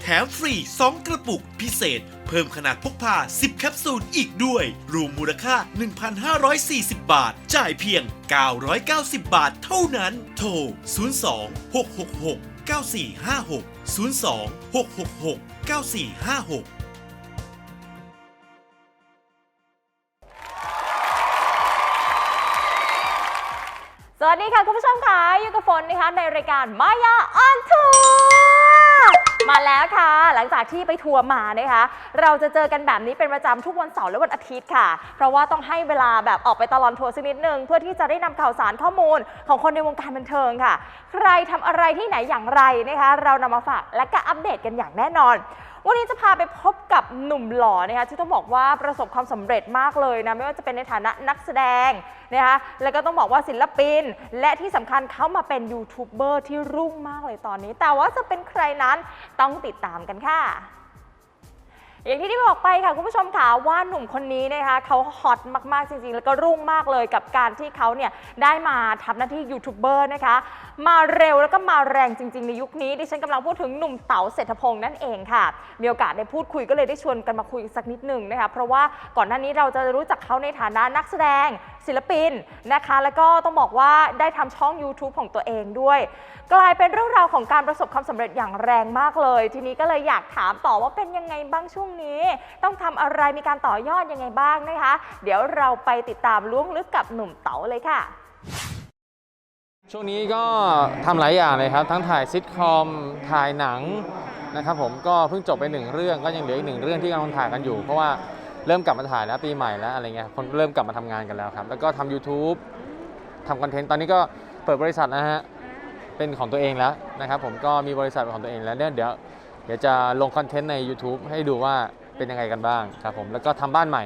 แถมฟรี 2 กระปุกพิเศษ เพิ่มขนาดพกพา 10 แคปซูลอีกด้วย รวมมูลค่า 1,540 บาท จ่ายเพียง 990 บาทเท่านั้น โทร 02 666 9456 02 666 9456สวัสดีค่ะ คุณผู้ชมค่ะอยู่กับฝนนะคะในรายการมายาออนทัวร์ มาแล้วค่ะ หลังจากที่ไปทัวร์มานะคะ เราจะเจอกันแบบนี้เป็นประจำทุกวันเสาร์และวันอาทิตย์ค่ะ เพราะว่าต้องให้เวลาแบบออกไปตลอดทัวร์สักนิดนึง เพื่อที่จะได้นำข่าวสารข้อมูลของคนในวงการบันเทิงค่ะ ใครทำอะไรที่ไหนอย่างไรนะคะ เรานำมาฝากและก็อัปเดตกันอย่างแน่นอน วันนี้จะพาไปพบกับหนุ่มหล่อนะคะที่ต้องบอกว่าประสบความสำเร็จมากเลยนะไม่ว่าจะเป็นในฐานะนักแสดงนะคะแล้วก็ต้องบอกว่าศิลปิน และที่สำคัญเขามาเป็นยูทูบเบอร์ที่รุ่งมากเลยตอนนี้ แต่ว่าจะเป็นใครนั้นต้องติดตามกันค่ะ อย่างที่ได้บอกไปค่ะคุณผู้ชมค่ะว่าหนุ่มคนนี้นะคะเขาฮอตมากๆจริงๆ แล้วก็รุ่งมากเลยกับการที่เขาเนี่ยได้มาทำหน้าที่ยูทูบเบอร์นะคะ มาเร็วแล้วก็มาแรงจริง ๆ ในยุคนี้ดิฉันกำลังพูดถึงหนุ่มเต๋าเศรษฐพงษ์นั่นเองค่ะ มีโอกาสได้พูดคุยก็เลยได้ชวนกันมาคุยสักนิดหนึ่งนะคะเพราะว่าก่อนหน้านี้เราจะรู้จักเขาในฐานะนักแสดง ศิลปินนะคะ แล้วก็ต้องบอกว่าได้ทำช่อง YouTube ของตัวเองด้วย กลายเป็นเรื่องราวของการประสบความสำเร็จอย่างแรงมากเลย ทีนี้ก็เลยอยากถามต่อว่าเป็นยังไงบ้างช่วงนี้ ต้องทำอะไรมีการต่อยอดยังไงบ้างนะคะ เดี๋ยวเราไปติดตามล้วงลึกกับหนุ่มเต๋าเลยค่ะ ช่วงนี้ก็ทำหลายอย่างเลยครับ ทั้งถ่ายซิทคอม ถ่ายหนังนะครับผมก็เพิ่งจบไปหนึ่งเรื่องก็ยังเหลืออีกหนึ่งเรื่องที่กำลังถ่ายกันอยู่ เพราะว่า เริ่มกลับมาถ่ายแล้วปีใหม่แล้วอะไรเงี้ยคนเริ่มกลับมาทำงานกันแล้วครับ แล้วก็ทำ YouTube ทำคอนเทนต์ตอนนี้ก็เปิดบริษัทนะฮะเป็นของตัวเองแล้วนะครับผมก็มีบริษัทเป็นของตัวเองแล้วเนี่ยเดี๋ยวเดี๋ยวจะลงคอนเทนต์ใน YouTube ให้ดูว่าเป็นยังไงกันบ้างครับผมแล้วก็ทำบ้านใหม่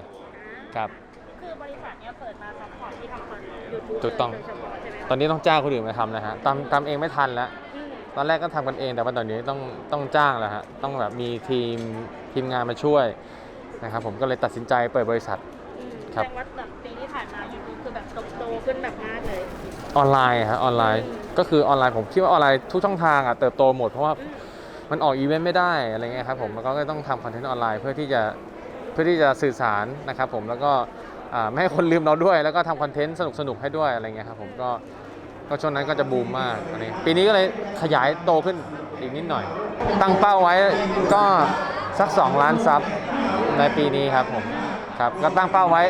ครับคือบริษัทเนี้ยเปิดมาซัพพอร์ตที่ทำคอนยูทูบถูกต้องโดยเฉพาะใช่ไหมตอนนี้ต้องจ้างคนอื่นมาทำแล้วฮะทำทำเองไม่ทันแล้วอืมตอนแรกก็ทำกันเองแต่ว่าตอนนี้ต้องต้องจ้างแล้วฮะต้องแบบมีทีมทีมงานมาช่วย นะครับผมก็เลยตัดสินใจเปิดบริษัทอืมครับ แสดงว่าแบบปีที่ผ่านมายูทูบคือแบบโตๆขึ้นแบบมากเลย ออนไลน์ฮะออนไลน์ อืม ก็คือออนไลน์ผมคิดว่าออนไลน์ทุกช่องทางอะเติบโตหมดเพราะว่าอืมมันออกอีเวนต์ไม่ได้อะไรเงี้ยครับผมแล้วก็ต้องทำคอนเทนต์ออนไลน์เพื่อที่จะเพื่อที่จะสื่อสารนะครับผมแล้วก็อ่าไม่ให้คนลืมเราด้วย แล้วก็ทำคอนเทนต์สนุกสนุกๆให้ด้วยอะไรเงี้ยครับผมก็ก็ช่วงนั้นก็จะบูมมากอันนี้ปีนี้ก็เลยขยายโตขึ้นอีกนิดหน่อย ตั้งเป้าไว้ก็สัก 2 ล้านซับ ในปีนี้ครับผมครับก็ตั้งเป้าไว้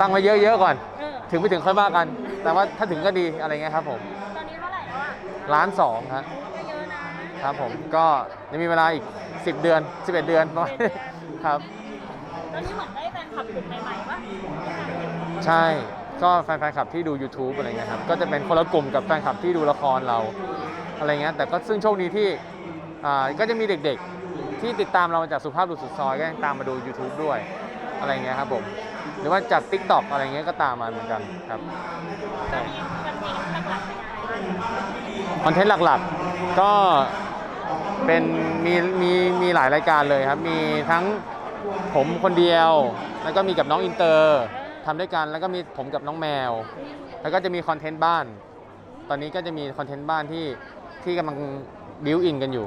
ตั้งไว้เยอะๆก่อน เออถึงไม่ถึงค่อยว่ากัน แต่ว่าถ้าถึงก็ดีอะไรเงี้ยครับผมตอนนี้เท่าไหร่แล้วอะล้านสองครับก็เยอะนะครับ ผมก็ยังมีเวลาอีก 10 เดือน 11 เดือนประมาณนี้ครับ ตอนนี้เหมือนได้แฟนคลับกลุ่มใหม่ๆป่ะใช่ก็แฟนๆคลับที่ดู YouTube อะไรเงี้ยครับก็จะเป็นคนละกลุ่มกับแฟนคลับที่ดูละครเราอะไรเงี้ยแต่ก็ซึ่งโชคดีที่อ่าก็จะมีเด็กๆ ที่ติดตามเรามาจากสุภาพบุรุษสุดซอยก็ยังตามมาดู YouTube ด้วยอะไรเงี้ยครับผมหรือว่าจาก TikTok อะไรเงี้ยก็ตามมาเหมือนกันครับใช่คอนเทนต์หลักๆก็เป็นมีมีมีหลายรายการเลยครับ มีทั้งผมคนเดียว แล้วก็มีกับน้องอินเตอร์ทำด้วยกันแล้วก็มีผมกับน้องแมว แล้วก็จะมีคอนเทนต์บ้าน ตอนนี้ก็จะมีคอนเทนต์บ้านที่ที่กำลังบิวอินกันอยู่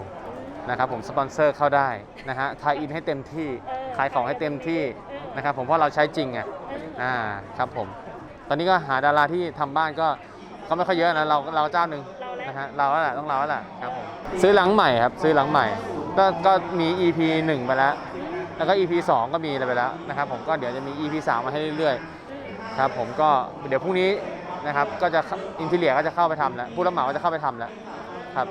นะครับผมสปอนเซอร์เข้าได้นะฮะทายอินให้เต็มที่ขายของให้เต็มที่นะครับผมเพราะเราใช้จริงไงอ่าครับผม ตอนนี้ก็หาดาราที่ทำบ้านก็ก็ไม่ค่อยเยอะนะเราเราเจ้าหนึ่งเราแล้วนะฮะเราแล้วแหละต้องเราแล้วแหละครับผมซื้อหลังใหม่ครับซื้อหลังใหม่ ก็ก็มี EP 1 ไปแล้ว แล้วก็ EP 2 ก็มีอะไรไปแล้วนะครับผมก็เดี๋ยวจะมี EP 3 มาให้เรื่อยๆครับผมก็เดี๋ยวพรุ่งนี้นะครับก็จะอินทีเลียก็จะเข้าไปทำแล้วผู้รับเหมาก็จะเข้าไปทำแล้วครับ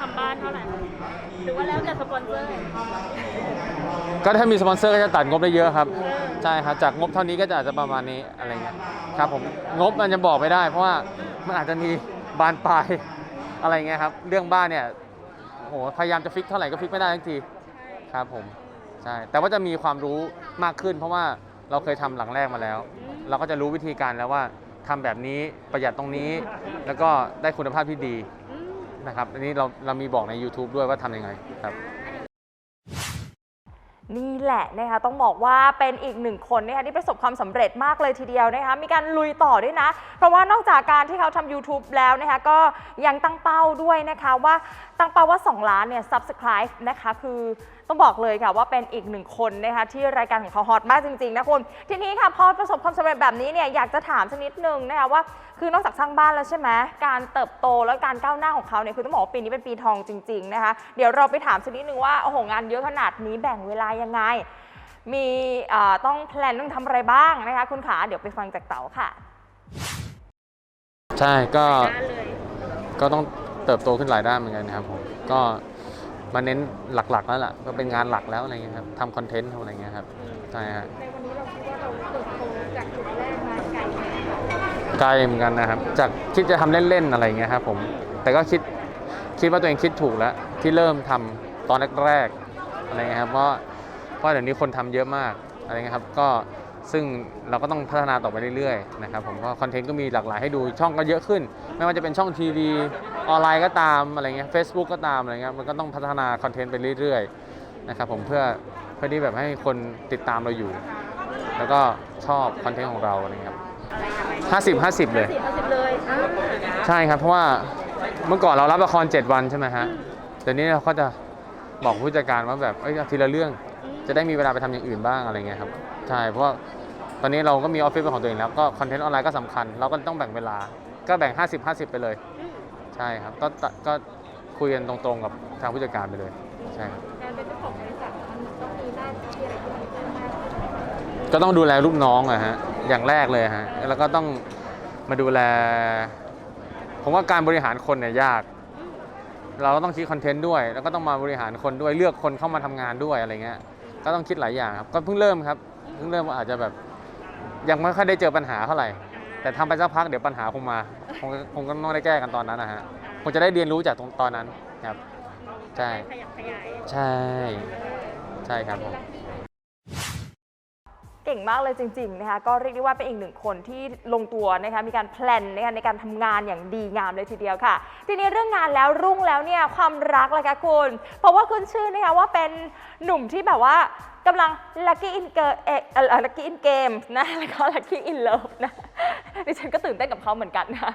ทำบ้านเท่าไหร่หรือว่าแล้วแต่สปอนเซอร์ก็ถ้ามีสปอนเซอร์ก็จะตัดงบได้เยอะครับเออใช่ครับ จากงบเท่านี้ก็จะอาจจะประมาณนี้อะไรเงี้ยครับผมงบมันจะบอกไม่ได้ เพราะว่ามันอาจจะมีบานปลายอะไรเงี้ยครับ เรื่องบ้านเนี่ยโอ้โหพยายามจะฟิกเท่าไหร่ก็ฟิกไม่ได้ทั้งทีครับผมใช่แต่ว่าจะมีความรู้มากขึ้น เพราะว่าเราเคยทำหลังแรกมาแล้ว เราก็จะรู้วิธีการแล้วว่าทำแบบนี้ประหยัดตรงนี้ แล้วก็ได้คุณภาพที่ดีอืม นะครับอันนี้เราเรามีบอกใน YouTube ด้วยว่าทำยังไงครับ นี่แหละนะคะต้องบอกว่าเป็นอีกหนึ่งคนนะคะที่ประสบความสำเร็จมากเลยทีเดียวนะคะมีการลุยต่อด้วยนะ เพราะว่านอกจากการที่เขาทำ YouTube แล้วนะคะก็ยังตั้งเป้าด้วยนะคะว่าตั้งเป้าว่า 2 ล้านเนี่ยซับสไครป์นะคะคือ ต้องบอกเลยค่ะว่าเป็นอีกหนึ่งคนนะคะที่รายการของเขาฮอตมากจริงๆนะคุณทีนี้ค่ะพอประสบความสำเร็จแบบนี้เนี่ยอยากจะถามสักนิดนึงนะคะว่า คือนอกจากสร้างบ้านแล้วใช่ไหมการเติบโตและการก้าวหน้าของเขาเนี่ยคือต้องบอกว่าปีนี้เป็นปีทองจริงๆนะคะเดี๋ยวเราไปถามสักนิดนึงว่าโอ้โหงานเยอะขนาดนี้แบ่งเวลายังไง มีเอ่อต้องแพลนต้องทำอะไรบ้างนะคะคุณขาเดี๋ยวไปฟังจากเต๋าค่ะ ใช่ก็ก็ต้องเติบโตขึ้นหลายด้านเหมือนกันครับผมก็ มาเน้นหลักๆแล้วล่ะก็เป็นงานหลักแล้วอะไรเงี้ยครับทำคอนเทนต์ทำอะไรเงี้ยครับใช่ฮะในวันนี้เราคิดว่าเราเติบโตจากจุดแรกมาไกลไหมไกลเหมือนกันนะครับ จากคิดจะทำเล่นๆอะไรเงี้ยครับผมแต่ก็คิดคิดว่าตัวเองคิดถูกแล้ว ที่เริ่มทำตอนแรกๆอะไรเงี้ยครับเพราะเพราะเดี๋ยวนี้คนทำเยอะมากอะไรเงี้ยครับก็ซึ่งเราก็ต้องพัฒนาต่อไปเรื่อยๆนะครับผมเพราะคอนเทนต์ก็มีหลากหลายให้ดูช่องก็เยอะขึ้น ไม่ว่าจะเป็นช่องทีวี ออนไลน์ก็ตามอะไรเงี้ย Facebook ก็ตามอะไรเงี้ยมันก็ต้องพัฒนาคอนเทนต์ไปเรื่อยๆนะครับผมเพื่อเพื่อที่แบบให้คนติดตามเราอยู่ แล้วก็ชอบคอนเทนต์ของเราอะไรเงี้ยครับห้าสิบห้าสิบเลย สี่ห้าสิบเลยอ่าใช่ครับเพราะว่าเมื่อก่อนเรารับละคร 7 วันใช่ไหมฮะเดี๋ยวนี้เราก็จะบอกผู้จัดการว่าแบบเอ้ยเอาทีละเรื่องจะได้มีเวลาไปทำอย่างอื่นบ้างอะไรเงี้ยครับใช่เพราะว่าตอนนี้เราก็มีออฟฟิศเป็นของตัวเองแล้วก็คอนเทนต์ออนไลน์ก็สำคัญ เราก็ต้องแบ่งเวลาก็แบ่ง 50 50 ไปเลย ใช่ครับก็ก็ก็คุยกันตรงๆกับทางผู้จัดการไปเลยใช่ครับการเป็นเจ้าของบริษัทมันต้องมีหน้าที่อะไรที่มันเพิ่มมากก็ต้องดูแลลูกน้องอะฮะอย่างแรกเลยฮะแล้วก็ต้องมาดูแล ผมว่าการบริหารคนเนี่ยยากเราก็ต้องคิดคอนเทนต์ด้วย แล้วก็ต้องมาบริหารคนด้วยเลือกคนเข้ามาทำงานด้วยอะไรเงี้ยก็ต้องคิดหลายอย่างครับก็เพิ่งเริ่มครับเพิ่งเริ่มอาจจะแบบ ยังไม่ค่อยได้เจอปัญหาเท่าไหร่ แต่ทำไปสักพักเดี๋ยวปัญหาคงมาคงคงก็ต้องได้แก้กันตอนนั้นนะฮะคงจะได้เรียนรู้จากตรงตอนนั้นครับ ใช่ ขยับขยายใช่ ใช่ครับผม เก่งมากเลยจริงๆนะคะก็เรียกได้ว่าเป็นอีกหนึ่งคนที่ลงตัวนะคะมีการแพลนนะคะในการทำงานอย่างดีงามเลยทีเดียวค่ะ ทีนี้เรื่องงานแล้วรุ่งแล้วเนี่ยความรักล่ะคะคุณ เพราะว่าคุณชื่อนะคะว่าเป็นหนุ่มที่แบบว่ากำลัง lucky in girl เอเอ่อ lucky in game นะแล้วก็ lucky in love นะ ดิฉันก็ตื่นเต้นกับเขาเหมือนกันนะ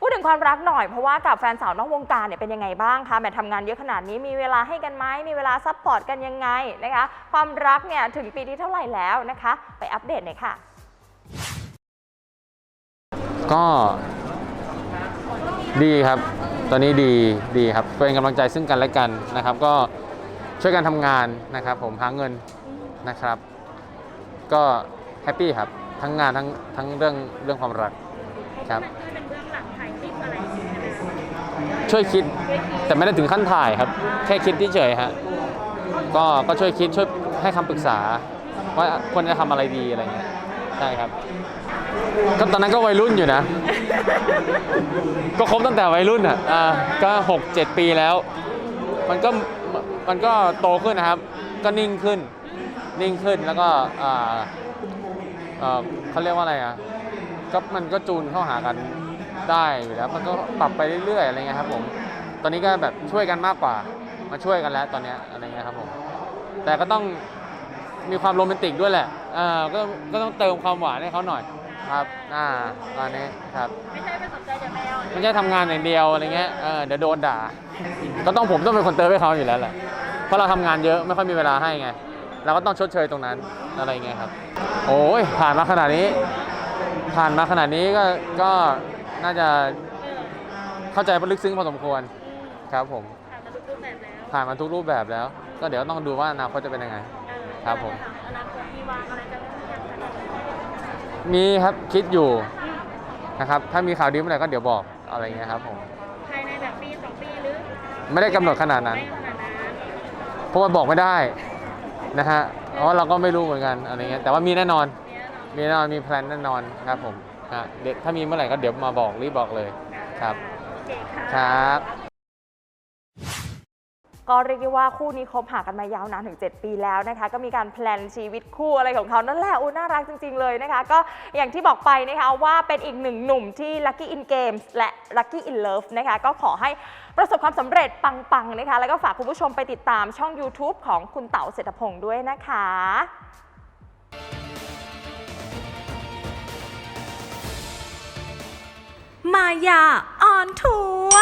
พูดถึงความรักหน่อยเพราะว่ากับแฟนสาวนอกวงการเนี่ยเป็นยังไงบ้างคะแหมทำงานเยอะขนาดนี้มีเวลาให้กันไหมมีเวลาซัพพอร์ตกันยังไงนะคะความรักเนี่ยถึงปีที่เท่าไหร่แล้วนะคะ ไปอัปเดตหน่อยค่ะ ก็ดีครับ ตอนนี้ดีดีครับเป็นกำลังใจซึ่งกันและกันนะครับ ก็ช่วยกันทำงานนะครับ ผมหาเงินนะครับ ก็แฮปปี้ครับ ทั้งงานทั้งทั้งเรื่องเรื่องความรักครับช่วยเป็นเบื้องหลังถ่ายคลิปอะไรอย่างเงี้ยใช่ไหมช่วยคิดช่วยคิดแต่ไม่ได้ถึงขั้นถ่ายครับ แค่คิดเฉยๆฮะก็ก็ช่วยคิดช่วยให้คำปรึกษา ว่าควรจะทำอะไรดีอะไรเงี้ยใช่ครับ ก็ตอนนั้นก็วัยรุ่นอยู่นะ ก็คบตั้งแต่วัยรุ่นอะอ่าก็หกเจ็ดปีแล้ว มันก็มันก็โตขึ้นนะครับ ก็นิ่งขึ้น นิ่งขึ้นแล้วก็อ่า เอ่อเขาเรียกว่าอะไรอะก็มันก็จูนเข้าหากันได้อยู่แล้วมันก็ปรับไปเรื่อยๆอะไรเงี้ยครับผมตอนนี้ก็แบบช่วยกันมากกว่ามาช่วยกันแล้วตอนเนี้ยอะไรเงี้ยครับผมแต่ก็ต้องมีความโรแมนติกด้วยแหละอ่าก็ก็ต้องเติมความหวานให้เขาหน่อยครับอ่าตอนนี้ครับไม่ใช่ไปสนใจแต่แมวไม่ใช่ทำงานอย่างเดียวอะไรเงี้ยเออเดี๋ยวโดนด่า ก็ต้องผมต้องเป็นคนเติมให้เขาอยู่แล้วแหละเพราะเราทำงานเยอะไม่ค่อยมีเวลาให้ไงเราก็ต้องชดเชยตรงนั้นอะไรเงี้ยครับ โอ้ยผ่านมาขนาดนี้ ผ่านมาขนาดนี้ก็ก็น่าจะเข้าใจลึกซึ้งพอสมควรครับผมผ่านมาทุกรูปแบบแล้วผ่านมาทุกรูปแบบแล้ว ก็เดี๋ยวต้องดูว่าอนาคตจะเป็นยังไงเออครับผม อนาคตมีวางอะไรกันหรือยังคะมีครับคิดอยู่นะครับถ้ามีข่าวดีเมื่อไหร่ก็เดี๋ยวบอกอะไรเงี้ยครับผมภายในแบบปีสองปีหรือไม่ได้กำหนดขนาดนั้นไม่ขนาดนั้น เพราะว่าบอกไม่ได้นะฮะ เพราะว่าเราก็ไม่รู้เหมือนกันอะไรเงี้ยแต่ว่ามีแน่นอนเนี่ยเนาะมีแน่นอนมีแพลนแน่นอนครับผมฮะเดี๋ยวถ้ามีเมื่อไหร่ก็เดี๋ยวมาบอกรีบบอกเลยครับ โอเคค่ะ ครับ ก็เรียกได้ว่าคู่นี้คบหากันมายาวนานถึง 7 ปีแล้วนะคะ ก็มีการแพลนชีวิตคู่อะไรของเขานั่นแหละอู้น่ารักจริง ๆ เลยนะคะ ก็อย่างที่บอกไปนะคะว่าเป็นอีกหนึ่งหนุ่มที่ Lucky in Games และ Lucky in Love นะคะ ก็ขอให้ประสบความสำเร็จปัง ๆ นะคะ แล้วก็ฝากคุณผู้ชมไปติดตามช่อง YouTube ของคุณเต๋าเศรษฐพงศ์ด้วยนะคะมายาออนทัว